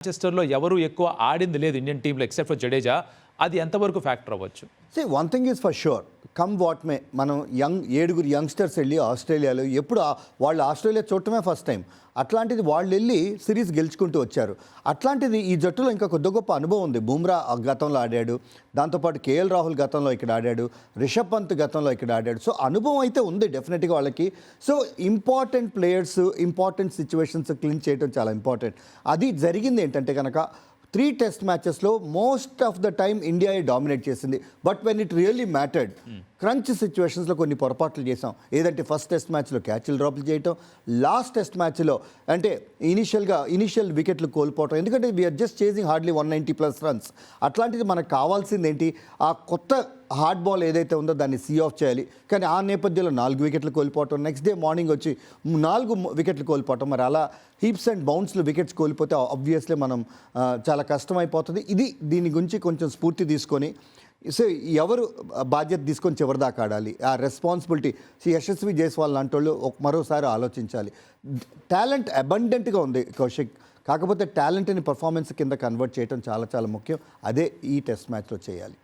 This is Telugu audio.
మాంచెస్టర్లో ఎవరు ఎక్కువ ఆడింది లేదు ఇండియన్ టీంలో ఎక్సెప్ట్ ఫర్ జడేజా అది ఎంతవరకు ఫ్యాక్టర్ అవ్వచ్చు? Say one thing is for sure come what may మనం యంగ్ ఏడుగురు యంగ్స్టర్స్ వెళ్ళి ఆస్ట్రేలియాలో ఎప్పుడు వాళ్ళు ఆస్ట్రేలియా చూడటమే ఫస్ట్ టైం. అట్లాంటిది వాళ్ళు వెళ్ళి సిరీస్ గెలుచుకుంటూ వచ్చారు. అట్లాంటిది ఈ జట్టులో ఇంకా కొద్ది గొప్ప అనుభవం ఉంది. బూమ్రా గతంలో ఆడాడు. దాంతోపాటు కేఎల్ రాహుల్ గతంలో ఇక్కడ ఆడాడు. రిషబ్ పంత్ గతంలో ఇక్కడ ఆడాడు. సో అనుభవం అయితే ఉంది డెఫినెట్గా వాళ్ళకి. So important players important situations clean చేయడం చాలా ఇంపార్టెంట్. అది జరిగింది ఏంటంటే కనుక three test మ్యాచెస్లో most of the time India dominate చేసింది. But when it really mattered crunch సిచ్యువేషన్స్లో కొన్ని పొరపాట్లు చేసాం ఏదంటే ఫస్ట్ టెస్ట్ మ్యాచ్లో క్యాచ్లు డ్రాప్లు చేయటం లాస్ట్ టెస్ట్ మ్యాచ్లో అంటే ఇనిషియల్గా ఇనిషియల్ వికెట్లు కోల్పోవటం. ఎందుకంటే we're just chasing hardly one ninety plus runs అట్లాంటిది మనకు కావాల్సింది ఏంటి ఆ కొత్త హార్డ్ బాల్ ఏదైతే ఉందో దాన్ని సీ ఆఫ్ చేయాలి. కానీ ఆ నేపథ్యంలో నాలుగు వికెట్లు కోల్పోవటం నెక్స్ట్ డే మార్నింగ్ వచ్చి నాలుగు వికెట్లు కోల్పోవటం మరి అలా హీప్స్ అండ్ బౌన్స్లో వికెట్స్ కోల్పోతే ఆబ్వియస్లీ మనం చాలా కష్టమైపోతుంది. ఇది దీని గురించి కొంచెం స్ఫూర్తి తీసుకొని సో ఎవరు బాధ్యత తీసుకొని చివరిదాకా ఆడాలి? ఆ రెస్పాన్సిబిలిటీ యశస్వి జైస్వాల్ లాంటి వాళ్ళు మరోసారి ఆలోచించాలి. టాలెంట్ అబండెంట్గా ఉంది కౌశిక్. కాకపోతే టాలెంట్ని పర్ఫార్మెన్స్ కింద కన్వర్ట్ చేయడం చాలా చాలా ముఖ్యం. అదే ఈ టెస్ట్ మ్యాచ్లో చేయాలి.